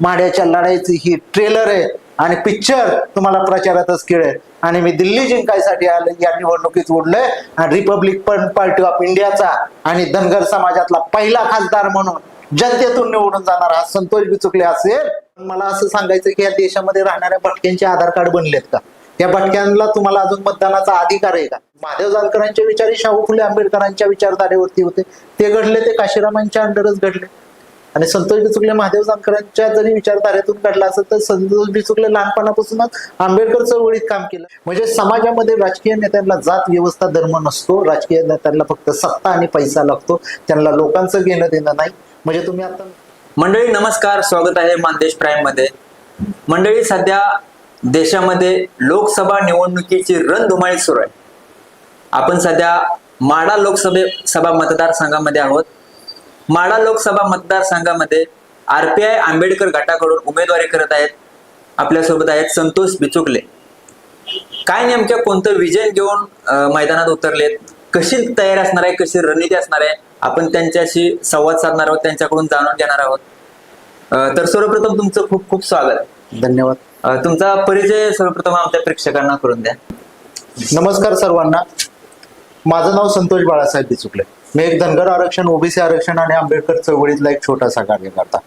माड्याच्या लढाईची ही ट्रेलर आहे आणि पिक्चर तुम्हाला प्रचारातच खेळ आणि मी दिल्ली जिंकायसाठी आलो या निवडणुकीत उडलोय. आणि रिपब्लिक पार्टी ऑफ इंडियाचा आणि धनगर समाजातला पहिला खासदार म्हणून जनतेतून निवडून जाणार हा संतोष बिचुकले असेल मला असं सांगायचं की या देशामध्ये राहणाऱ्या भटक्यांचे आधार कार्ड बनलेत का? या भटक्यांना तुम्हाला अजून मतदानाचा अधिकार आहे का? महादेव जानकरांचे विचार शाहू फुले आंबेडकरांच्या विचारधारेवरती होते. ते घडले ते काशीरामांच्या अंडरच घडले. आणि संतोष बिचुकले महादेव जानकरांच्या जरी विचारधारेतून काढला असेल तर संतोष बिचुकले लहानपणापासूनच आंबेडकर चळवळीत काम केलं. म्हणजे समाजामध्ये राजकीय नेत्यांना जात व्यवस्था धर्म नसतो. राजकीय नेत्यांना फक्त सत्ता आणि पैसा लागतो. त्यांना लोकांचं घेणं देणं नाही. म्हणजे तुम्ही आता मंडळी नमस्कार. स्वागत आहे मानदेश प्राईममध्ये. मंडळी सध्या देशामध्ये लोकसभा निवडणुकीची रणधुमाळी सुरू आहे. आपण सध्या माडा लोकसभे सभा मतदारसंघामध्ये आहोत. माडा लोकसभा मतदारसंघामध्ये आरपीआय आंबेडकर गटाकडून उमेदवारी करत आहेत. आपल्यासोबत आहेत संतोष बिचुकले. काय नेमक्या कोणतं विजन घेऊन मैदानात उतरलेत? कशी तयारी असणार आहे? कशी रणनीती असणार आहे? आपण त्यांच्याशी संवाद साधणार आहोत त्यांच्याकडून जाणून घेणार आहोत. तर सर्वप्रथम तुमचं खूप खूप स्वागत. धन्यवाद. तुमचा परिचय सर्वप्रथम आमच्या प्रेक्षकांना करून द्या. नमस्कार सर्वांना. माझं नाव संतोष बाळासाहेब बिचुकले. मी एक धनगर आरक्षण ओबीसी आरक्षण आणि आंबेडकर चळवळीतला एक छोटासा कार्यकर्ता.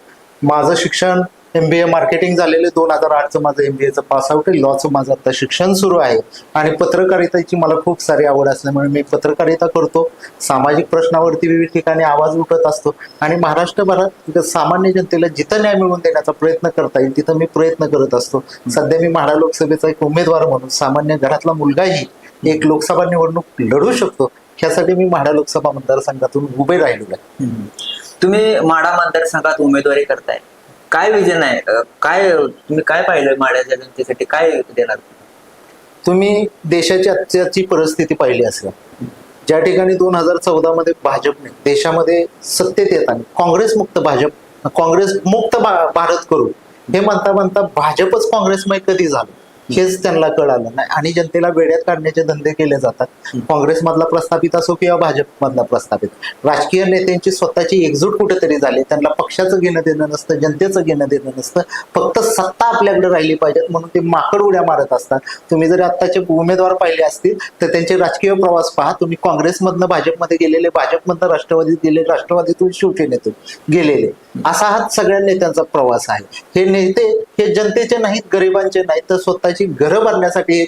माझं शिक्षण एम बी ए मार्केटिंग झालेले दोन हजार आठचं माझं एम बी एचं पास आउट आहे. लॉचं माझं आता शिक्षण सुरू आहे. आणि पत्रकारितेची मला खूप सारी आवड असल्यामुळे मी पत्रकारिता करतो. सामाजिक प्रश्नावरती विविध ठिकाणी आवाज उठत असतो. आणि महाराष्ट्रभरात सामान्य जनतेला जिथं न्याय मिळवून देण्याचा प्रयत्न करता येईल तिथं मी प्रयत्न करत असतो. सध्या मी म्हाडा लोकसभेचा एक उमेदवार म्हणून सामान्य घरातला मुलगाही एक लोकसभा निवडणूक लढू शकतो. ह्यासाठी मी म्हाडा लोकसभा मतदारसंघातून उभे राहिलेलो आहे. तुम्ही माडा मतदारसंघात उमेदवारी करताय. काय विजन आहे? काय तुम्ही काय पाहिलं माड्याच्या जनतेसाठी? काय देणार? तुम्ही देशाची आजची परिस्थिती पाहिली असेल. ज्या ठिकाणी दोन हजार चौदा मध्ये भाजपने देशामध्ये सत्तेत येताना काँग्रेस मुक्त भाजप काँग्रेस मुक्त भारत करू हे म्हणता म्हणता भाजपच काँग्रेसमय कधी झालं? हेच त्यांना कळालं नाही. आणि जनतेला वेड्यात काढण्याचे धंदे केले जातात. काँग्रेसमधला प्रस्थापित असो किंवा भाजपमधला प्रस्थापित. राजकीय नेत्यांची स्वतःची एकजूट कुठेतरी झाली. त्यांना पक्षाचं घेणं देणं नसतं जनतेचं घेणं देणं नसतं. फक्त सत्ता आपल्याकडे राहिली पाहिजेत म्हणून ते माकड उड्या मारत असतात. तुम्ही जर आत्ताचे उमेदवार पाहिले असतील तर त्यांचे राजकीय प्रवास पहा. तुम्ही काँग्रेसमधनं भाजपमध्ये गेलेले भाजपमधनं राष्ट्रवादीत गेले राष्ट्रवादीतून शिवसेनेतून गेलेले. असा हा सगळ्या नेत्यांचा प्रवास आहे. हे नेते हे जनतेचे नाहीत गरिबांचे नाहीत तर राजकारणाची घरं भरण्यासाठी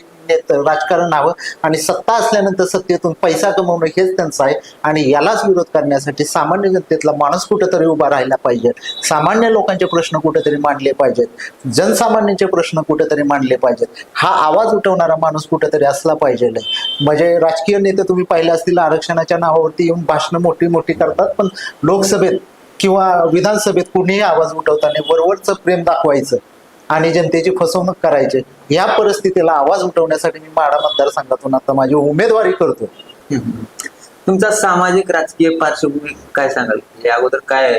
राजकारण हवं आणि सत्ता असल्यानंतर सत्तेतून पैसा कमवणं हेच त्यांचं आहे. आणि यालाच विरोध करण्यासाठी सामान्य जनतेतला माणूस कुठेतरी उभा राहिला पाहिजे. सामान्य लोकांचे प्रश्न कुठेतरी मांडले पाहिजेत. जनसामान्यांचे प्रश्न कुठेतरी मांडले पाहिजेत. हा आवाज उठवणारा माणूस कुठेतरी असला पाहिजे म्हणजे राजकीय नेते तुम्ही पाहिले असतील आरक्षणाच्या नावावरती येऊन भाषणं मोठी मोठी करतात पण लोकसभेत किंवा विधानसभेत कुणीही आवाज उठवताना वरवरचं प्रेम दाखवायचं. आणि जनतेची फसवणूक करायची. या परिस्थितीला आवाज उठवण्यासाठी मी माडा मतदारसंघातून आता माझी उमेदवारी करतो तुमचा सामाजिक राजकीय पार्श्वभूमी काय सांगाल? म्हणजे अगोदर काय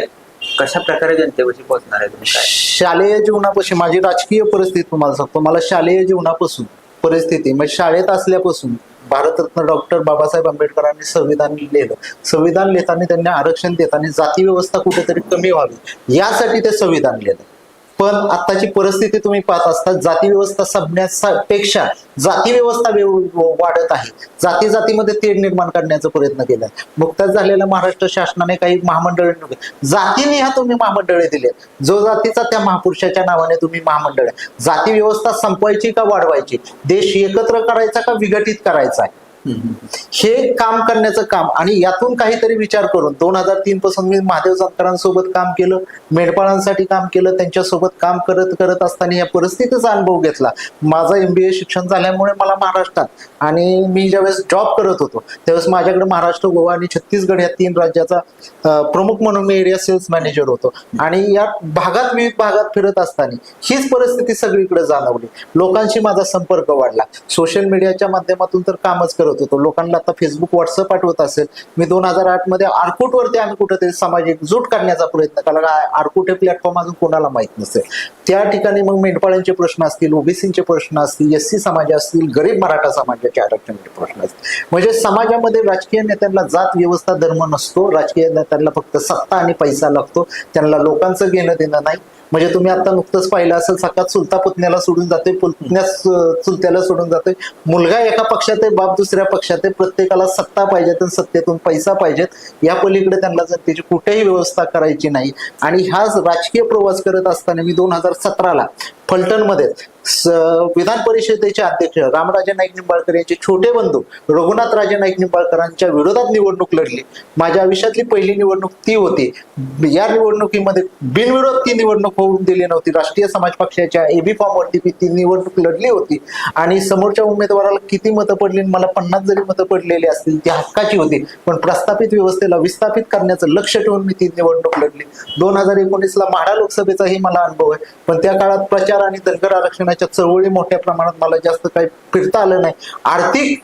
कशा प्रकारे जनतेपाशी पोहोचणार आहे तुम्ही काय? शालेय जीवनापासून माझी राजकीय परिस्थिती तुम्हाला सांगतो. मला शालेय जीवनापासून परिस्थिती म्हणजे शाळेत असल्यापासून भारतरत्न डॉक्टर बाबासाहेब आंबेडकरांनी संविधान लिहिलं. संविधान लिहिताना त्यांनी आरक्षण देताना जाती व्यवस्था कुठेतरी कमी व्हावी. यासाठी ते संविधान लिहिलं. पण आताची परिस्थिती तुम्ही पाहत असता जाती व्यवस्था संपण्यापेक्षा जाती व्यवस्था वाढत आहे. जाती जातीमध्ये तेढ निर्माण करण्याचा प्रयत्न केला नुकताच झालेल्या महाराष्ट्र शासनाने काही महामंडळ जातीने ह्या तुम्ही महामंडळे दिले. जो जातीचा त्या महापुरुषाच्या नावाने तुम्ही महामंडळ जाती व्यवस्था संपवायची का वाढवायची? देश एकत्र करायचा का विघटित करायचा आहे? हे काम करण्याचं काम आणि यातून काहीतरी विचार करून दोन हजार तीन पासून मी महादेव जानकरांसोबत काम केलं मेंढपाळांसाठी काम केलं त्यांच्यासोबत काम करत करत असताना या परिस्थितीचा अनुभव घेतला. माझं एमबीए शिक्षण झाल्यामुळे मला महाराष्ट्रात आणि मी ज्यावेळेस जॉब करत होतो त्यावेळेस माझ्याकडे महाराष्ट्र गोवा आणि छत्तीसगड या तीन राज्याचा प्रमुख म्हणून मी एरिया सेल्स मॅनेजर होतो. आणि या भागात विविध भागात फिरत असताना हीच परिस्थिती सगळीकडे जाणवली. लोकांशी माझा संपर्क वाढला. सोशल मीडियाच्या माध्यमातून तर कामच करत होतो. लोकांना आता फेसबुक व्हॉट्सअप पाठवत असेल. मी दोन हजार आठमध्ये आरकोटवरती आम्ही कुठेतरी सामाजिक जूट करण्याचा प्रयत्न केला. आरकुट हे प्लॅटफॉर्म अजून कोणाला माहीत नसेल. त्या ठिकाणी मग मेंढपाळांचे प्रश्न असतील ओबीसीचे प्रश्न असतील एस सी समाज असतील गरीब मराठा समाजाचे आरक्षणाचे प्रश्न असतील. म्हणजे समाजामध्ये राजकीय नेत्यांना जात व्यवस्था धर्म नसतो. राजकीय नेत्यांना फक्त सत्ता आणि पैसा लागतो. त्यांना लोकांचं घेणं देणं नाही. म्हणजे तुम्ही आता नुकतंच पाहिलं असेल सकाळ चुलता पुतण्याला सोडून जाते पुतण्या चुलत्याला सोडून जाते मुलगा एका पक्षात आहे बाप दुसऱ्या पक्षात आहे प्रत्येकाला सत्ता पाहिजे आणि सत्तेतून पैसा पाहिजेत. या पलीकडे त्यांना जनतेची कुठेही व्यवस्था करायची नाही. आणि हा राजकीय प्रवास करत असताना मी दोन हजार सतराला फलटणमध्ये. स- विधान परिषदेचे अध्यक्ष रामराजे नाईक निंबाळकर यांचे छोटे बंधू रघुनाथ राजे नाईक निंबाळकरांच्या विरोधात निवडणूक लढली. माझ्या आयुष्यातली पहिली निवडणूक ती होती. या निवडणुकीमध्ये बिनविरोध ती निवडणूक होऊन दिली नव्हती. राष्ट्रीय समाज पक्षाच्या एबी फॉर्मवरती मी ती निवडणूक लढली होती. आणि समोरच्या उमेदवाराला किती मतं पडली आणि मला पन्नास जरी मतं पडलेली असतील ती हक्काची होती. पण प्रस्थापित व्यवस्थेला विस्थापित करण्याचं लक्ष ठेवून मी ती निवडणूक लढली. दोन हजार एकोणीसला माढा लोकसभेचाही मला अनुभव आहे. पण त्या काळात प्रचार आणि धनगर आरक्षणाच्या चळवळी मोठ्या प्रमाणात मला जास्त काही फिरता आलं नाही. आर्थिक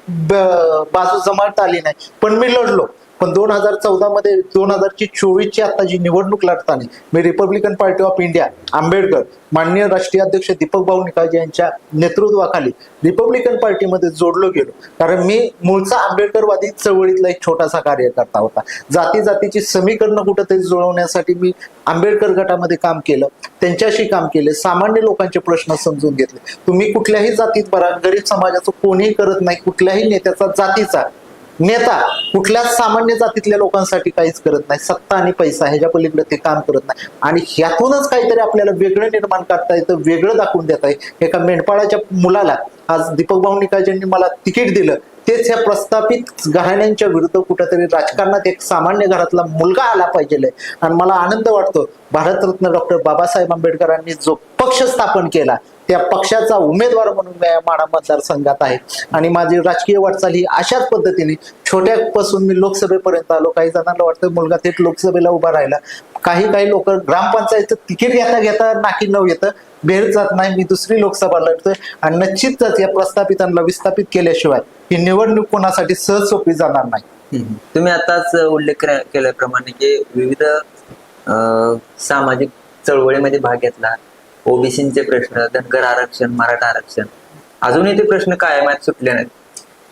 बाजू जमाडता आली नाही. पण मी लढलो. पण दोन हजार चौदा मध्ये दोन हजारची चोवीसची आता जी निवडणूक लढताना मी Republican party of India Ambedkar माननीय राष्ट्रीय अध्यक्ष दीपक भाऊ निकाळजे यांच्या नेतृत्वाखाली रिपब्लिकन पार्टीमध्ये जोडलो गेलो. कारण मी मूळचा आंबेडकरवादी चळवळीतला एक छोटासा कार्यकर्ता होता. जाती जातीची समीकरणं कुठेतरी जुळवण्यासाठी मी आंबेडकर गटामध्ये काम केलं. त्यांच्याशी काम केले. सामान्य लोकांचे प्रश्न समजून घेतले. तुम्ही कुठल्याही जातीत बरा गरीब समाजाचं कोणीही करत नाही. कुठल्याही नेत्याचा जातीचा नेता कुठल्याच सामान्य जातीतल्या लोकांसाठी काहीच करत नाही. सत्ता आणि पैसा ह्याच्या पलीकडे ते काम करत नाही. आणि ह्यातूनच काहीतरी आपल्याला वेगळं निर्माण करता येतं वेगळं दाखवून देता येईल एका मेंढपाळाच्या मुलाला आज दीपक भाऊ मला तिकीट दिलं तेच ह्या प्रस्थापित घराण्यांच्या विरुद्ध कुठेतरी राजकारणात एक सामान्य घरातला मुलगा आला पाहिजे आणि मला आनंद वाटतो भारतरत्न डॉक्टर बाबासाहेब आंबेडकरांनी जो पक्ष स्थापन केला त्या पक्षाचा उमेदवार म्हणून मी माडा मतदारसंघात आहे. आणि माझी राजकीय वाटचाल ही अशाच पद्धतीने छोट्यापासून मी लोकसभेपर्यंत आलो. काही जणांना वाटतं मुलगा थेट लोकसभेला उभा राहिला. काही काही लोक ग्रामपंचायत तिकीट घेता घेता नाकी नऊ येतं. भेट जात नाही मी दुसरी लोकसभा लढतोय. आणि निश्चितच या प्रस्थापितांना विस्थापित केल्याशिवाय ही निवडणूक कोणासाठी सहज सोपी जाणार नाही. तुम्ही आताच उल्लेख केल्याप्रमाणे की विविध सामाजिक चळवळीमध्ये भाग घेतला. ओबीसीचे प्रश्न धनगर आरक्षण मराठा आरक्षण. अजूनही ते प्रश्न कायम आहेत सुटले नाहीत.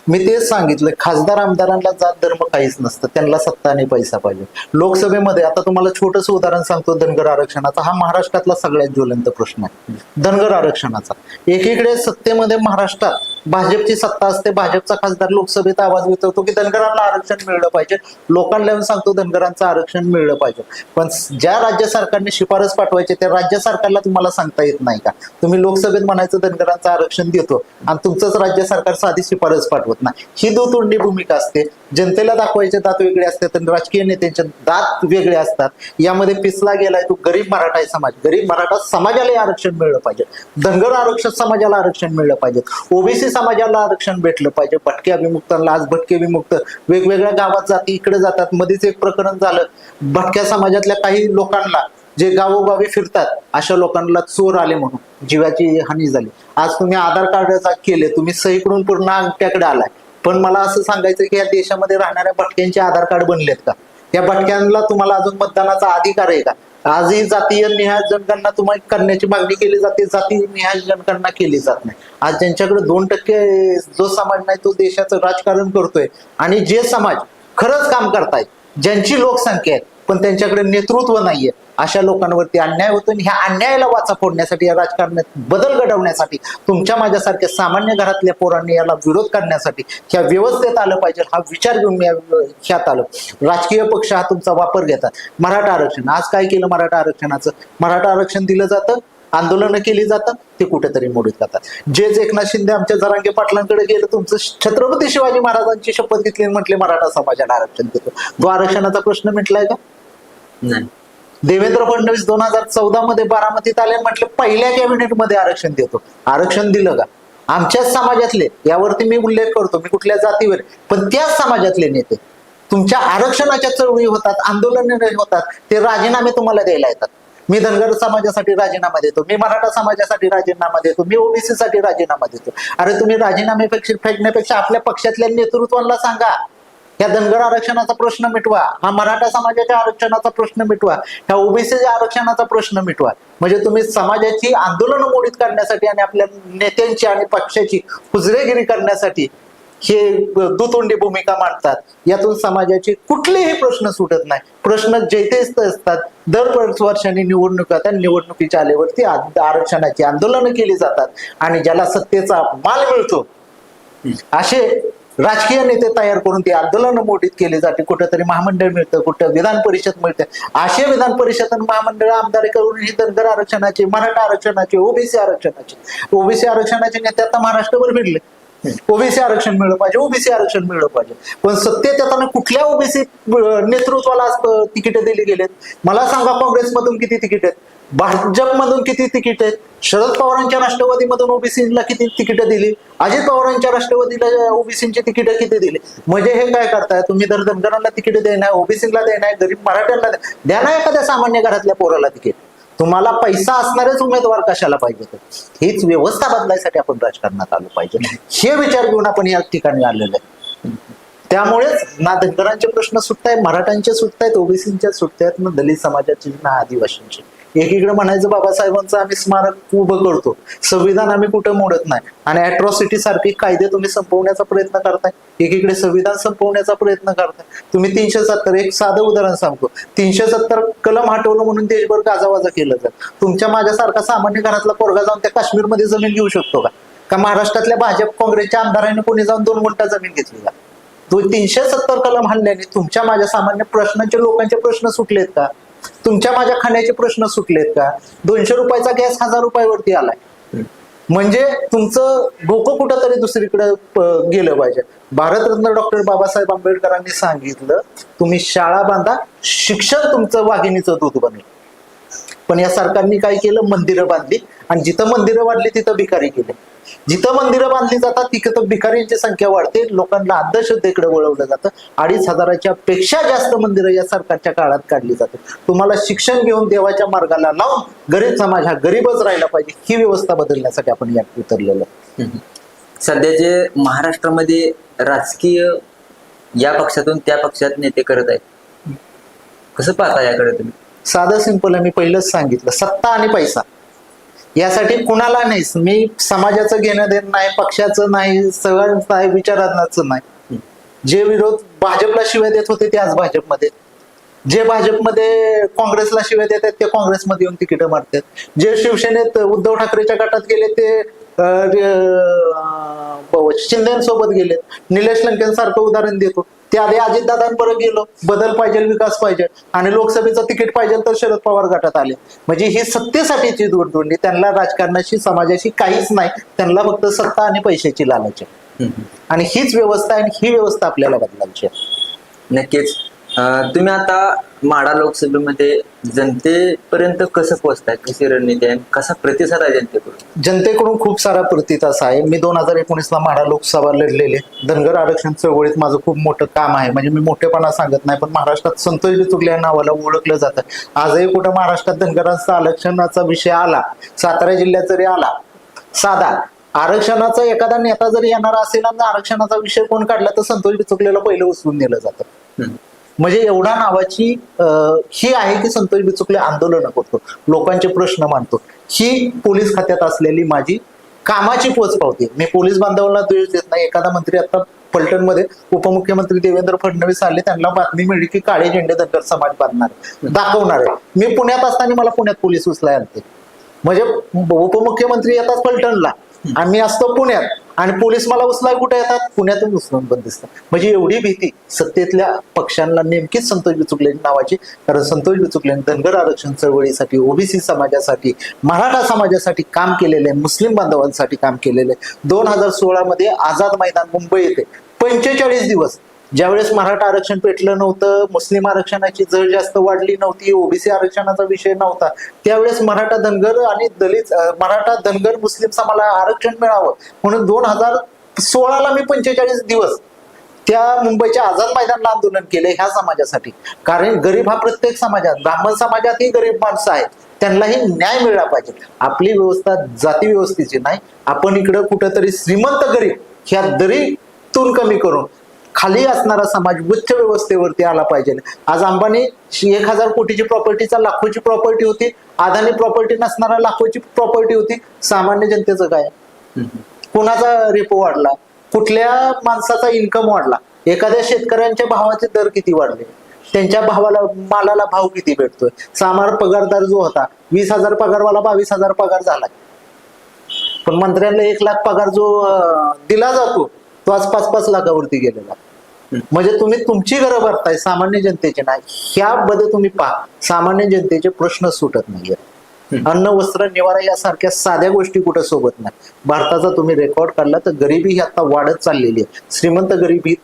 मी तेच सांगितलं खासदार आमदारांना जात धर्म काहीच नसतं त्यांना सत्ता आणि पैसा पाहिजे. लोकसभेमध्ये आता तुम्हाला छोटस उदाहरण सांगतो धनगर आरक्षणाचा. हा महाराष्ट्रातला सगळ्यात ज्वलंत प्रश्न आहे. धनगर आरक्षणाचा. एकीकडे सत्तेमध्ये महाराष्ट्रात भाजपची सत्ता असते भाजपचा खासदार लोकसभेत आवाज उतरतो की धनगरांना आरक्षण मिळलं पाहिजे. लोकांना येऊन सांगतो धनगरांचं आरक्षण मिळलं पाहिजे. पण ज्या राज्य सरकारने शिफारस पाठवायची त्या राज्य सरकारला तुम्हाला सांगता येत नाही का? तुम्ही लोकसभेत म्हणायचं धनगरांचं आरक्षण देतो. आणि तुमचंच राज्य सरकार साधी शिफारस पाठवत नाही. ही दुतोंडी भूमिका असते. जनतेला दाखवायचे दात वेगळे असतात आणि राजकीय नेत्यांचे दात वेगळे असतात. यामध्ये पिसला गेलाय तो गरीब मराठा आहे समाज. गरीब मराठा समाजाला आरक्षण मिळलं पाहिजे. धनगर आरक्षण समाजाला आरक्षण मिळलं पाहिजे. ओबीसी समाजाला आरक्षण भेटलं पाहिजे. भटक्या विमुक्तांना आज भटके विमुक्त वेगवेगळ्या गावात जाती इकडे जातात. मध्येच एक प्रकरण झालं. भटक्या समाजातल्या काही लोकांना जे गावोगावी फिरतात अशा लोकांना चोर आले म्हणून जीवाची हानी झाली. आज तुम्ही आधार कार्ड केले तुम्ही सहीकडून पूर्ण अंगठ्याकडे आलाय. पण मला असं सांगायचं की या देशामध्ये राहणाऱ्या भटक्यांचे आधार कार्ड बनलेत का? या भटक्यांना तुम्हाला अजून मतदानाचा अधिकार आहे का? आजही जातीय निहाय जनगणना तुम्हाला करण्याची मागणी केली जाते जाती निहाय जनगणना केली जात नाही. आज ज्यांच्याकडे दोन टक्के जो समाज नाही तो देशाचं राजकारण करतोय. आणि जे समाज खरंच काम करतायत ज्यांची लोकसंख्या आहे पण त्यांच्याकडे नेतृत्व नाहीये. अशा लोकांवरती अन्याय होतो आणि ह्या अन्यायाला वाचा फोडण्यासाठी या राजकारणात बदल घडवण्यासाठी तुमच्या माझ्यासारख्या सामान्य घरातल्या पोरांनी याला विरोध करण्यासाठी ह्या व्यवस्थेत आलं पाहिजे हा विचार घेऊन मी ह्यात आलो. राजकीय पक्ष हा तुमचा वापर घेतात. मराठा आरक्षण. आज काय केलं मराठा आरक्षणाचं? मराठा आरक्षण दिलं जातं आंदोलनं केली जातात ते कुठेतरी मोडीत जातात. जेच एकनाथ शिंदे आमच्या जरांगे पाटलांकडे गेलं तुमचं छत्रपती शिवाजी महाराजांची शपथ घेतली म्हटले मराठा समाजाला आरक्षण देतो. तो आरक्षणाचा प्रश्न म्हटलाय का? देवेंद्र फडणवीस दोन हजार चौदा मध्ये बारामतीत आले म्हटलं पहिल्या कॅबिनेटमध्ये आरक्षण देतो. आरक्षण दिलं का? आमच्याच समाजातले यावरती मी उल्लेख करतो मी कुठल्या जातीवर पण त्याच समाजातले नेते तुमच्या आरक्षणाच्या चळवळी होतात आंदोलन होतात ते राजीनामे तुम्हाला द्यायला येतात. मी धनगर समाजासाठी राजीनामा देतो मी मराठा समाजासाठी राजीनामा देतो मी ओबीसी साठी राजीनामा देतो. अरे तुम्ही राजीनामेपेक्षा फेकण्यापेक्षा आपल्या पक्षातल्या नेतृत्वाला सांगा. या धनगर आरक्षणाचा प्रश्न मिटवा हा मराठा समाजाच्या आरक्षणाचा प्रश्न मिटवा ह्या ओबीसीच्या आरक्षणाचा प्रश्न मिटवा. म्हणजे तुम्ही समाजाची आंदोलन मोडीत करण्यासाठी आणि आपल्या नेत्यांची आणि पक्षाची हुजरेगिरी करण्यासाठी हे दुतोंडी भूमिका मांडतात. यातून समाजाचे कुठलेही प्रश्न सुटत नाही. प्रश्न जेथेच असतात. दर पाच वर्षांनी निवडणुका त्या निवडणुकीच्या आल्यावरती आरक्षणाची आंदोलनं केली जातात. आणि ज्याला सत्तेचा माल मिळतो असे राजकीय नेते तयार करून ती आंदोलनं मोठीत केली जाते. कुठेतरी महामंडळ मिळतं कुठं विधान परिषद मिळते. असे विधान परिषद आणि महामंडळ आमदार करून ही धनगर आरक्षणाचे मराठा आरक्षणाचे ओबीसी आरक्षणाचे. ओबीसी आरक्षणाचे नेते आता महाराष्ट्रभर भिडले ओबीसी आरक्षण मिळलं पाहिजे ओबीसी आरक्षण मिळलं पाहिजे. पण सत्तेत येताना कुठल्या ओबीसी नेतृत्वाला तिकीट दिली गेलेत? मला सांगा काँग्रेसमधून किती तिकीट आहेत? भाजपमधून किती तिकीट आहेत? शरद पवारांच्या राष्ट्रवादीमधून ओबीसीला किती तिकीट दिली? अजित पवारांच्या राष्ट्रवादीला ओबीसीची तिकीट किती दिली? म्हणजे हे काय करताय? तुम्ही तर धनगरांना तिकीट देणार ओबीसीला देणार गरीब मराठ्यांना द्या. ना एखाद्या सामान्य घरातल्या पोराला तिकीट. तुम्हाला पैसा असणारेच उमेदवार कशाला पाहिजे हीच व्यवस्था बदलायसाठी आपण राजकारणात आलो पाहिजे. हे विचार घेऊन आपण या ठिकाणी आलेलो आहे. त्यामुळेच ना धनगरांचे प्रश्न सुटतायत मराठ्यांचे सुटतायत ओबीसीचे सुटतायत ना दलित समाजाचे ना आदिवासींचे. एकीकडे म्हणायचं बाबासाहेबांचं आम्ही स्मारक उभं करतो. संविधान आम्ही कुठं मोडत नाही. आणि अॅट्रॉसिटी सारखे कायदे तुम्ही संपवण्याचा प्रयत्न करताय. एकीकडे संविधान संपवण्याचा प्रयत्न करताय. तुम्ही तीनशे सत्तर एक साधं उदाहरण सांगतो. तीनशे सत्तर कलम हटवलं म्हणून देशभर गाजावाजा केलं जात. तुमच्या माझ्यासारखा सामान्य घरातला पोरगा जाऊन त्या काश्मीरमध्ये जमीन घेऊ शकतो का? का महाराष्ट्रातल्या भाजप काँग्रेसच्या आमदारांनी कोणी जाऊन दोन गुंठा जमीन घेतली का? तो तीनशे सत्तर कलम हल्ल्याने तुमच्या माझ्या सामान्य प्रश्नांचे लोकांचे प्रश्न सुटलेत का? तुमच्या माझ्या खाण्याचे प्रश्न सुटलेत का? दोनशे रुपयाचा गॅस हजार रुपयावरती आलाय. म्हणजे तुमचं डोकं कुठंतरी दुसरीकडे गेलं पाहिजे. भारतरत्न डॉक्टर बाबासाहेब आंबेडकरांनी सांगितलं तुम्ही शाळा बांधा शिक्षण तुमचं वाघिणीचं दूध बनेल. पण या सरकारने काय केलं? मंदिरं बांधली. आणि जिथं मंदिरं वाढली तिथं भिकारी केले जिथं मंदिरं बांधली जातात तिथं भिकारींची संख्या वाढते. लोकांना अंधश्रद्धेकडे वळवलं जातं. अडीच हजाराच्या पेक्षा जास्त मंदिरं या सरकारच्या काळात काढली जातात. तुम्हाला शिक्षण घेऊन देवाच्या मार्गाला लावून गरीब समाज हा गरीबच राहिला पाहिजे ही व्यवस्था बदलण्यासाठी आपण यात उतरलेलो आहे. सध्याचे महाराष्ट्रामध्ये राजकीय या पक्षातून त्या पक्षात नेते करत आहेत कसं पाहता याकडे तुम्ही? साधं सिंपल आहे. मी पहिलंच सांगितलं. सत्ता आणि पैसा. यासाठी कुणाला नाही. मी समाजाचं घेणं देणं नाही पक्षाचं नाही सगळ्यांचं नाही विचारांचं नाही. जे विरोध भाजपला शिवाय देत होते ते आज भाजपमध्ये जे भाजपमध्ये काँग्रेसला शिवाय देत आहेत ते काँग्रेसमध्ये येऊन तिकीट मारतात. जे शिवसेनेत उद्धव ठाकरेच्या गटात गेले ते शिंदेसोबत गेलेत. निलेश लंकेंसारखं उदाहरण देतो. ते आधी अजितदादांबरोबर गेलो. बदल पाहिजे विकास पाहिजे. आणि लोकसभेचं तिकीट पाहिजे तर शरद पवार गटात आले. म्हणजे ही सत्तेसाठीची दोडदोंडी त्यांना राजकारणाशी समाजाशी काहीच नाही. त्यांना फक्त सत्ता आणि पैशाची लालच आहे. आणि हीच व्यवस्था आणि ही व्यवस्था आपल्याला बदलायची आहे. नक्कीच. तुम्ही आता माडा लोकसभेमध्ये जनतेपर्यंत कसं पोहोचताय? कशी रणनीती आहे? कसा प्रतिसाद आहे जनतेकडून? जनतेकडून खूप सारा प्रतिसाद आहे. मी दोन हजार एकोणीसला माढा लोकसभा लढलेले धनगर आरक्षण चळवळीत माझं खूप मोठं काम आहे. म्हणजे मी मोठेपणा सांगत नाही पण महाराष्ट्रात संतोष बिचुकले या नावाला ओळखलं जातं. आजही कुठं महाराष्ट्रात धनगरांचा आरक्षणाचा विषय आला सातारा जिल्ह्यात जरी आला साधा आरक्षणाचा एखादा नेता जरी येणार असेल आणि आरक्षणाचा विषय कोण काढला तर संतोष बिचुकलेला पहिलं उचलून नेलं जातं. म्हणजे एवढा नावाची ही आहे की संतोष बिचुकले आंदोलन करतो. लोकांचे प्रश्न मांडतो. ही पोलीस खात्यात असलेली माझी कामाची पोच पावते. मी पोलीस बांधवांना द्वेष देत नाही. एखादा मंत्री आता पलटणमध्ये उपमुख्यमंत्री देवेंद्र फडणवीस आले त्यांना बातमी मिळली की काळे झेंडे धनगर समाज बांधणार. दाखवणार. आहे मी पुण्यात असताना मला पुण्यात पोलीस उचलाय आणते म्हणजे उपमुख्यमंत्री येतात पलटणला. आम्ही असतो पुण्यात. आणि पोलीस मला उचलाय कुठे येतात? पुण्यातून उचलून बंदिस्त म्हणजे एवढी भीती सत्तेतल्या पक्षांना नेमकीच संतोष बिचुकले नावाची. कारण संतोष बिचुकले धनगर आरक्षण चळवळीसाठी ओबीसी समाजासाठी मराठा समाजासाठी काम केलेले आहे, मुस्लिम बांधवांसाठी काम केलेले. दोन हजार सोळामध्ये आझाद मैदान मुंबई येथे पंचेचाळीस दिवस ज्यावेळेस मराठा आरक्षण पेटलं नव्हतं मुस्लिम आरक्षणाची जळ जास्त वाढली नव्हती ओबीसी आरक्षणाचा विषय नव्हता त्यावेळेस मराठा धनगर आणि दलित मराठा धनगर मुस्लिम समाला आरक्षण मिळावं. म्हणून दोन हजार सोळाला मी पंचेचाळीस दिवस त्या मुंबईच्या आझाद मैदानला आंदोलन केले ह्या समाजासाठी. कारण गरीब हा प्रत्येक समाजात ब्राह्मण समाजातही गरीब माणसं आहेत. त्यांनाही न्याय मिळाला पाहिजे. आपली व्यवस्था जाती व्यवस्थेची नाही. आपण इकडं कुठंतरी श्रीमंत गरीब ह्या दरीतून कमी करून खाली असणारा समाज उच्च व्यवस्थेवरती आला पाहिजे. आज अंबानी एक हजार कोटीची प्रॉपर्टीचा लाखोची प्रॉपर्टी होती. अदानी प्रॉपर्टी नसणारा लाखोची प्रॉपर्टी होती. सामान्य जनतेचं काय? कुणाचा रेपो वाढला? कुठल्या माणसाचा इन्कम वाढला? एखाद्या शेतकऱ्यांच्या भावाचे दर किती वाढले? त्यांच्या भावाला मालाला भाव किती भेटतोय? सामार पगारदार जो होता वीस हजार पगारवाला बावीस हजार पगार झालाय. पण मंत्र्यांना एक लाख पगार जो दिला जातो तो आज पाच पाच लाखावरती गेलेला. म्हणजे तुम्ही तुमची घरं भरताय सामान्य जनतेचे नाही. ह्यामध्ये तुम्ही पहा. सामान्य जनतेचे प्रश्न सुटत नाहीये अन्न वस्त्र निवारा यासारख्या साध्या गोष्टी कुठं सोबत नाही. भारताचा तुम्ही रेकॉर्ड काढला तर गरिबी ही आता वाढत चाललेली आहे. श्रीमंत गरिबी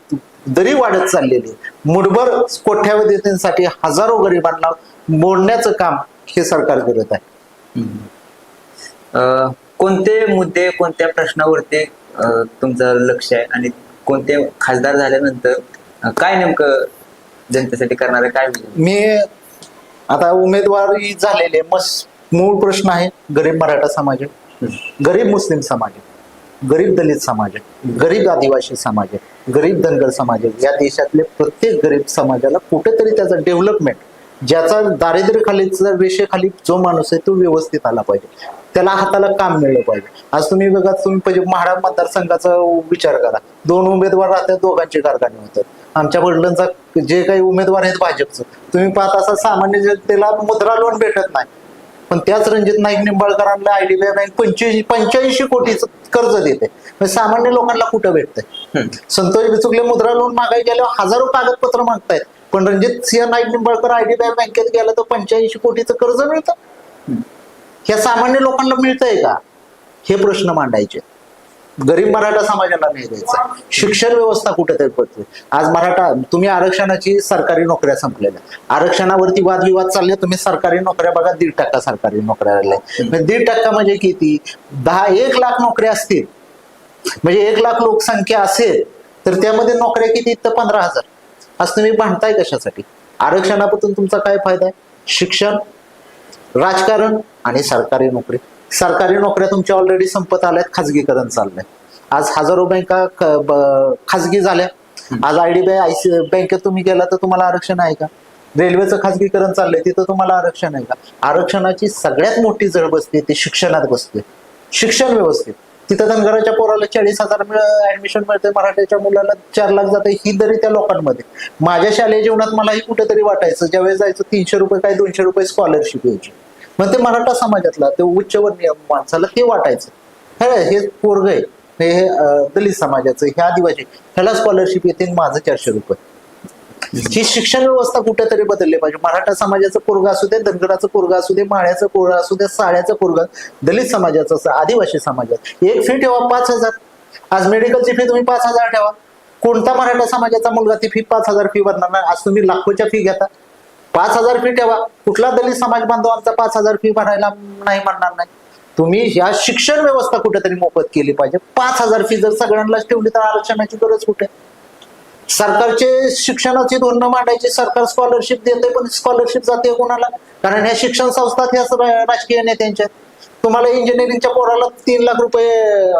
दरी वाढत चाललेली आहे. मुठभर कोठ्यावधीसाठी हजारो गरिबांना मोडण्याचं काम हे सरकार करत आहे. अं, कोणते मुद्दे कोणत्या प्रश्नावरती तुमचं लक्ष आहे आणि कोणते खासदार झाल्यानंतर काय नेमकं जनतेसाठी करणार आहे काय मी आता उमेदवारी झालेले मस मूळ प्रश्न आहे गरीब मराठा समाज आहे. गरीब मुस्लिम समाज आहे. गरीब दलित समाज आहे. गरीब आदिवासी समाज आहे. गरीब धनगर समाज आहे. या देशातले प्रत्येक गरीब समाजाला कुठेतरी त्याचा डेव्हलपमेंट ज्याचा दारिद्र्य खालीचा रेषेखाली जो माणूस आहे तो व्यवस्थित आला पाहिजे. त्याला हाताला काम मिळलं पाहिजे. आज तुम्ही बघा तुम्ही म्हणजे महाडा मतदारसंघाचा विचार करा. दोन उमेदवार राहतात दोघांचे कारखाने होतात. आमच्या वडिलांचा जे काही उमेदवार आहेत भाजपचं तुम्ही पाहता असं सामान्य जनतेला मुद्रा लोन भेटत नाही. पण त्याच रणजित नाईक निंबाळकरांना आयडीबीआय बँक पंच्याऐंशी पंच्याऐंशी कोटीचं कर्ज देते. म्हणजे सामान्य लोकांना कुठं भेटतंय. संतोष बिचुकले मुद्रा लोन मागाय गेल्यावर हजारो कागदपत्र मागतायत. पण रणजित सिंह नाईक निंबाळकर आयडीबीआय बँकेत गेला तर पंच्याऐंशी कोटीचं कर्ज मिळतं. हे सामान्य लोकांना मिळतंय का? हे प्रश्न मांडायचे. गरीब मराठा समाजाला नाही शिक्षण व्यवस्था कुठेतरी पडते. आज मराठा तुम्ही आरक्षणाची सरकारी नोकऱ्या संपलेल्या. आरक्षणावरती वादविवाद चालले तुम्ही सरकारी नोकऱ्या बघा दीड टक्का सरकारी नोकऱ्या राहिल्या दीड टक्का म्हणजे किती? दहा एक लाख नोकऱ्या असतील. म्हणजे एक लाख लोकसंख्या असेल तर त्यामध्ये नोकऱ्या किती तर पंधरा हजार. आज तुम्ही म्हणताय कशासाठी? आरक्षणापासून तुमचा काय फायदा आहे? शिक्षण राजकारण आणि सरकारी नोकरी. सरकारी नोकऱ्या तुमच्या ऑलरेडी संपत आल्यात खाजगीकरण चाललंय. आज हजारो बँका ब- खाजगी झाल्या. आज आयडीबीआय आयसी बँकेत तुम्ही गेला तर तुम्हाला आरक्षण आहे का? रेल्वेचं खाजगीकरण चाललंय तिथं तुम्हाला आरक्षण आहे का? आरक्षणाची सगळ्यात मोठी जड बसते ती शिक्षणात बसते. शिक्षण व्यवस्थित. तिथं धनगराच्या पोराला चाळीस हजार ऍडमिशन मिळते मराठ्याच्या मुलाला चार लाख जाते ही दरी त्या लोकांमध्ये. माझ्या शालेय जीवनात मलाही कुठेतरी वाटायचं ज्यावेळेस जायचं तीनशे रुपये काय दोनशे रुपये स्कॉलरशिप यायची. मग ते मराठा समाजातला ते उच्चवर्णीय माणसाला ते वाटायचं. हे हे पोरग आहे. हे दलित समाजाचं हे आदिवासी ह्याला स्कॉलरशिप येते माझं चारशे रुपये. ही शिक्षण व्यवस्था कुठेतरी बदलली पाहिजे. मराठा समाजाचं पोरगा असू दे धनगराचं पोरगा असू दे माळ्याचं पोरगा असू दे साड्याचं पोरगा दलित समाजाचं असं आदिवासी समाजात एक फी ठेवा पाच हजार. आज मेडिकलची फी तुम्ही पाच हजार ठेवा. कोणता मराठा समाजाचा मुलगा ती फी पाच हजार फी भरणार नाही. आज तुम्ही लाखोच्या फी घेता. पाच हजार फी ठेवा. कुठला दलित समाज बांधवांचा पाच हजार फी भरायला नाही म्हणणार नाही. तुम्ही ह्या शिक्षण व्यवस्था कुठेतरी मोफत केली पाहिजे. पाच हजार फी जर सगळ्यांनाच ठेवली तर आरक्षणाची गरज कुठे? सरकारचे शिक्षणाची धोरणं मांडायची सरकार स्कॉलरशिप देते पण स्कॉलरशिप जाते कोणाला? कारण ह्या शिक्षण संस्था ह्या राजकीय नेत्यांच्या तुम्हाला इंजिनिअरिंगच्या पोराला तीन लाख रुपये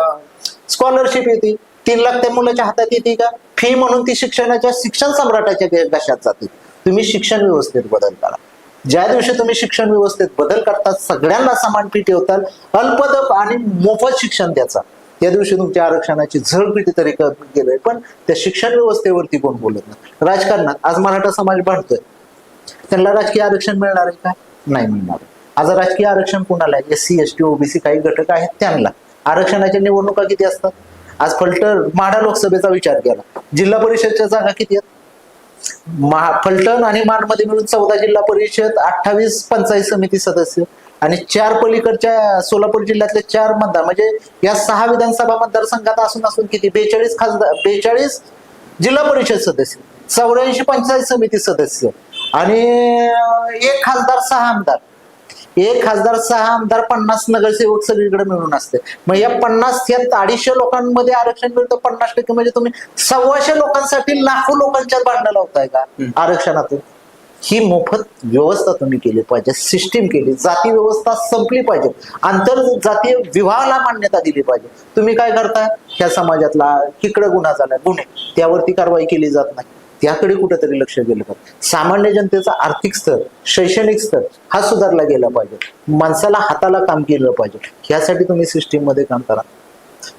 स्कॉलरशिप येते. तीन लाख त्या मुलाच्या हातात येते का? फी म्हणून ती शिक्षणाच्या शिक्षण सम्राटाच्या घशात जाते. तुम्ही शिक्षण व्यवस्थेत बदल करा. ज्या दिवशी तुम्ही शिक्षण व्यवस्थेत बदल करता सगळ्यांना समान फी अल्पदप आणि मोफत शिक्षण द्याचा त्या दिवशी तुमच्या आरक्षणाची झळ कितीतरी कमी गेलोय पण त्या शिक्षण व्यवस्थेवरती कोण बोलत नाही. राजकारणात आज मराठा समाज वाढतोय त्यांना राजकीय आरक्षण मिळणार आहे का? नाही मिळणार. आज राजकीय आरक्षण कोणाला S C S T OBC काही घटक आहेत त्यांना. आरक्षणाच्या निवडणुका किती असतात? आज फलटर माढा लोकसभेचा विचार केला. जिल्हा परिषदच्या जागा किती आहेत? महा फलटण आणि माडमध्ये मिळून चौदा जिल्हा परिषद अठ्ठावीस पंचायत समिती सदस्य आणि चार पलीकडच्या सोलापूर जिल्ह्यातले चार मतदार. म्हणजे या सहा विधानसभा मतदारसंघात असून असून किती? बेचाळीस खासदार बेचाळीस जिल्हा परिषद सदस्य चौऱ्याऐंशी पंचायत समिती सदस्य आणि एक खासदार सहा आमदार. एक खासदार सहा आमदार पन्नास नगरसेवक सगळीकडे मिळून असते. मग या पन्नास या अडीचशे लोकांमध्ये आरक्षण मिळतं पन्नास टक्के म्हणजे तुम्ही सव्वाशे लोकांसाठी लाखो लोकांच्यात भांडणं लावताय का आरक्षणातून? ही मोफत व्यवस्था तुम्ही केली पाहिजे सिस्टीम केली जाती व्यवस्था संपली पाहिजे आंतर जातीय विवाहाला मान्यता दिली पाहिजे. तुम्ही काय करताय? ह्या समाजातला किकडं गुन्हा झाला गुन्हे त्यावरती कारवाई केली जात नाही. त्याकडे कुठेतरी लक्ष गेलं पाहिजे. सामान्य जनतेचा आर्थिक स्तर शैक्षणिक स्तर हा सुधारला गेला पाहिजे. माणसाला हाताला काम केलं पाहिजे. ह्यासाठी तुम्ही सिस्टीममध्ये काम करा.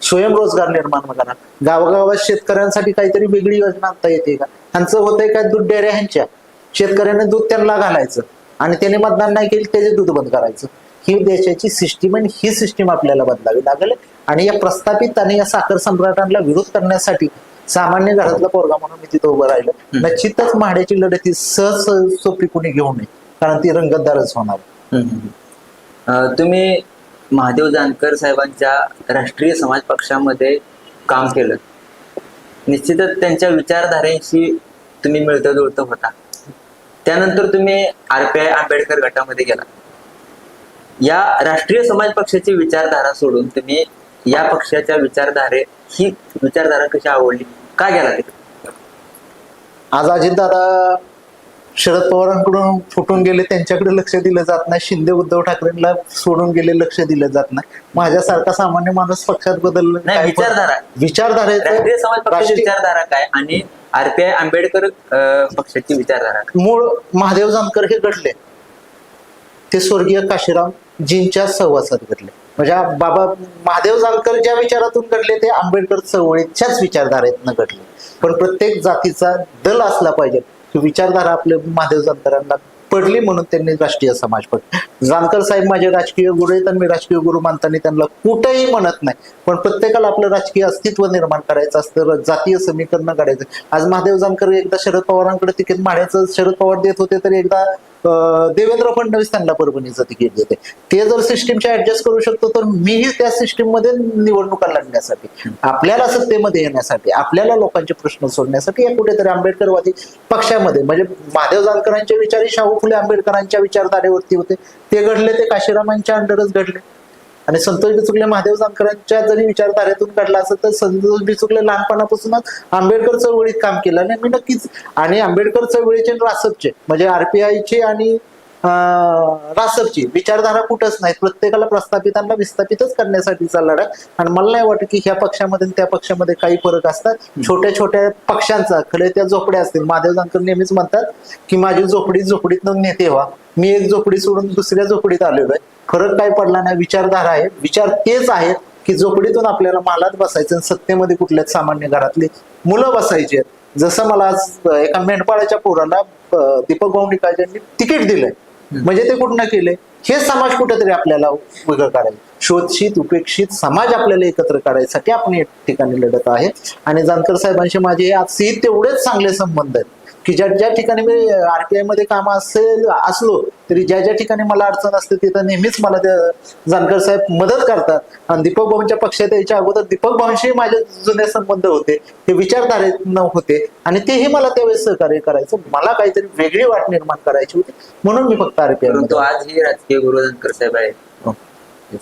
स्वयंरोजगार निर्माण करा. गावागावात शेतकऱ्यांसाठी काहीतरी वेगळी योजना आणता येते का? ह्यांचं होतंय काय? दूध डेअऱ्या ह्यांच्या. शेतकऱ्याने दूध त्यांना घालायचं. आणि त्याने मतदान नाही केलं त्याचे दूध बंद करायचं. ही देशाची सिस्टीम आणि ही सिस्टीम आपल्याला बदलावी लागेल. आणि या प्रस्थापित आणि या साखर सम्राटांना विरोध करण्यासाठी सामान्य घरातला पोरगा म्हणून मी तिथं उभं राहिलं. निश्चितच महाड्याची लढत ही सहज सोपी कोणी घेऊ नये कारण ती रंगतदारच होणार. तुम्ही महादेव जानकर साहेबांच्या राष्ट्रीय समाज पक्षामध्ये काम केलं. निश्चितच त्यांच्या विचारधारेशी तुम्ही मिळतं जुळतं होता. त्यानंतर तुम्ही आरपीआय आंबेडकर गटामध्ये गेला. या राष्ट्रीय समाज पक्षाची विचारधारा सोडून तुम्ही या पक्षाच्या विचारधारे ही विचारधारा कशी आवडली? का गेला तिकडे आज अजितदादा शरद पवारांकडून फुटून गेले त्यांच्याकडे लक्ष दिलं जात नाही. शिंदे उद्धव ठाकरेंना सोडून गेले लक्ष दिलं जात नाही. माझ्यासारखा सामान्य माणूस पक्षात काय पण- विचारधारा. राष्ट्रीय- विचारधारा काय? आणि आरपीआय आंबेडकर पक्षाची विचारधारा काय? मूळ महादेव जानकर हे घडले. ते स्वर्गीय काशीराम जींच्या सहवासात घडले. म्हणजे बाबा महादेव जानकर ज्या विचारातून घडले ते आंबेडकर चळवळीच्याच विचारधारेतनं घडले. पण प्रत्येक जातीचा दल असला पाहिजे की विचारधारा आपल्या महादेव जानकरांना पडली म्हणून त्यांनी राष्ट्रीय समाज पक्ष जानकर साहेब माझे राजकीय गुरु आहेत आणि मी राजकीय गुरु मानताना त्यांना कुठेही म्हणत नाही. पण प्रत्येकाला आपलं राजकीय अस्तित्व निर्माण करायचं असतं जातीय समीकरण काढायचं. आज महादेव जानकर एकदा शरद पवारांकडे तिकीट माड्याचं शरद पवार देत होते तर एकदा देवेंद्र फडणवीस त्यांना परभणीचं तिकीट देते. ते जर सिस्टीमच्या ऍडजस्ट करू शकतो तर मीही त्या सिस्टीममध्ये निवडणुका लढण्यासाठी आपल्याला सत्तेमध्ये येण्यासाठी आपल्याला लोकांचे प्रश्न सोडण्यासाठी या कुठेतरी आंबेडकरवादी पक्षामध्ये म्हणजे महादेव जानकरांचे विचार शाहू फुले आंबेडकरांच्या विचारधारेवरती होते. ते घडले ते काशीरामांच्या अंडरच घडले. आणि संतोष बिचुकले महादेव जानकरांच्या जरी विचारधारेतून काढला असत तर संतोष बिचुकले लहानपणापासूनच आंबेडकर चळवळीत काम केलं. आणि मी नक्कीच आणि आंबेडकर चळवळीचे रासपचे म्हणजे आरपीआयचे आणि रासपची विचारधारा कुठंच नाही. प्रत्येकाला प्रस्थापितांना विस्थापितच करण्यासाठीचा लढा. आणि मला नाही वाटत की ह्या पक्षामध्ये त्या पक्षामध्ये काही फरक असतात. छोट्या छोट्या पक्षांचा खरे त्या झोपड्या असतील. महादेव जानकर नेहमीच म्हणतात की माझी झोपडी झोपडीतून नेते व्हा. मी एक झोपडी सोडून दुसऱ्या झोपडीत आलेलो आहे. फरक काय पडला नाही विचारधारा आहे. विचार तेच आहेत की झोपडीतून आपल्याला मालात बसायचं आणि सत्तेमध्ये कुठल्याच सामान्य घरातली मुलं बसायची आहेत. जसं मला आज एका मेंढपाळाच्या पोराला दीपक भाऊनिकाजांनी तिकीट दिलंय. म्हणजे ते कुठनं केले हे समाज कुठेतरी आपल्याला वेगळं काढायचं शोधशीत उपेक्षित समाज आपल्याला एकत्र काढायसाठी आपण या ठिकाणी लढत आहे. आणि जानकर साहेबांशी माझे आजही तेवढेच चांगले संबंध आहेत. की ज्या ज्या ठिकाणी मी आरटीआयमध्ये काम असेल असलो तरी ज्या ज्या ठिकाणी मला अडचण असते तिथं नेहमीच मला ते जानकर साहेब मदत करतात. आणि दीपक भाऊंच्या पक्षात यायच्या अगोदर दीपक भाऊंशी माझे जुने संबंध होते. हे विचारधारेत न होते. आणि तेही मला त्यावेळेस सहकार्य करायचं. मला काहीतरी वेगळी वाट निर्माण करायची होती. म्हणून मी फक्त आरपीआय आज ही राजकीय गुरु जानकर साहेब आहेत.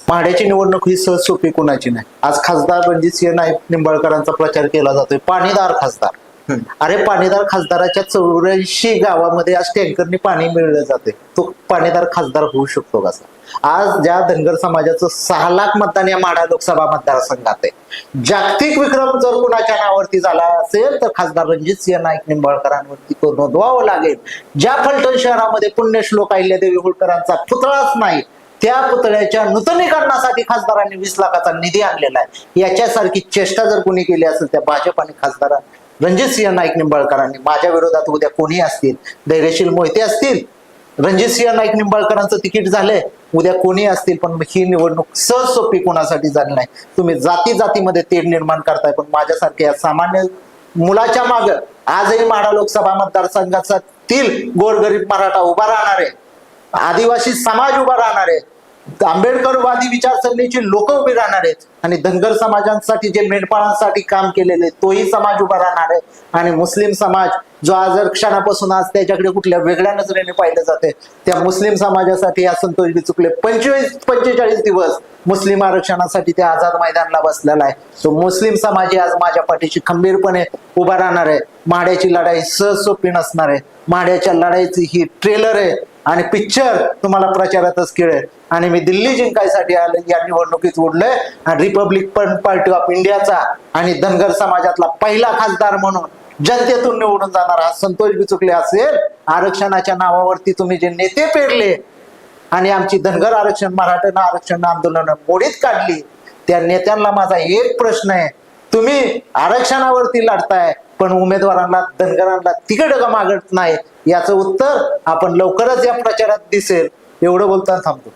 माड्याची निवडणूक ही सहज सोपी कोणाची नाही. आज खासदार रणजित सिंह नाईक निंबाळकरांचा प्रचार केला जातोय. पाणीदार खासदार. अरे पाणीदार खासदाराच्या चौऱ्याऐंशी गावामध्ये आज टँकरने पाणी मिळलं जाते. तो पाणीदार खासदार होऊ शकतो कसा आज ज्या धनगर समाजाचं सहा लाख मतदान या माढा लोकसभा मतदारसंघात आहे. जागतिक विक्रम जर कुणाच्या नावावरती झाला असेल तर खासदार रणजित सिंह नाईक निंबाळकरांवरती तो नोंदवावं लागेल. ज्या फलटण शहरामध्ये पुण्यश्लोक अहिल्यादेवी होळकरांचा पुतळाच नाही त्या पुतळ्याच्या नूतनीकरणासाठी खासदारांनी वीस लाखाचा निधी आणलेला आहे. याच्यासारखी चेष्टा जर कोणी केली असेल त्या भाजप आणि खासदारांनी रणजित सिंह नाईक निंबाळकरांनी. माझ्या विरोधात उद्या कोणी असतील धैर्यशील मोहिते असतील रणजित सिंह नाईक निंबाळकरांचं तिकीट झालंय उद्या कोणी असतील पण ही निवडणूक सहज सोपी कोणासाठी झाली नाही. तुम्ही जाती जातीमध्ये तेढ निर्माण करताय पण माझ्यासारख्या सामान्य मुलाच्या माग आजही माढा लोकसभा मतदारसंघातील गोरगरीब मराठा उभा राहणार आहे आदिवासी समाज उभा राहणार आहे आंबेडकरवादी विचारसरणीची लोक उभे राहणार आहेत आणि धनगर समाजांसाठी जे मेंढपाळांसाठी काम केलेले तोही समाज उभा राहणार आहे. आणि मुस्लिम समाज जो आज क्षणापासून आज त्याच्याकडे कुठल्या वेगळ्या नजरेने पाहिलं जाते त्या मुस्लिम समाजासाठी या संतोष चुकले पंचवीस पंचेचाळीस दिवस मुस्लिम आरक्षणासाठी ते आझाद मैदानला बसलेला आहे. तो मुस्लिम समाज आज माझ्या पाठीशी खंबीरपणे उभा राहणार आहे. माड्याची लढाई सहज सोपी नसणार आहे. माड्याच्या लढाईची ही ट्रेलर आहे. आणि पिक्चर तुम्हाला प्रचारातच खेळेल. आणि मी दिल्ली जिंकायसाठी आलो या निवडणुकीत उडलोय. आणि रिपब्लिक पार्टी ऑफ इंडियाचा आणि धनगर समाजातला पहिला खासदार म्हणून जनतेतून निवडून जाणार हा संतोष बिचुकले असेल. आरक्षणाच्या नावावरती तुम्ही जे नेते पेरले आणि आमची धनगर आरक्षण मराठा आरक्षण आंदोलन मोडीत काढली त्या नेत्यांना माझा एक प्रश्न आहे. तुम्ही आरक्षणावरती लढताय पण उमेदवारांना धनगरांना तिकडं का मागत नाही याचं उत्तर आपण लवकरच या प्रचारात दिसेल. एवढं बोलताना थांबतो.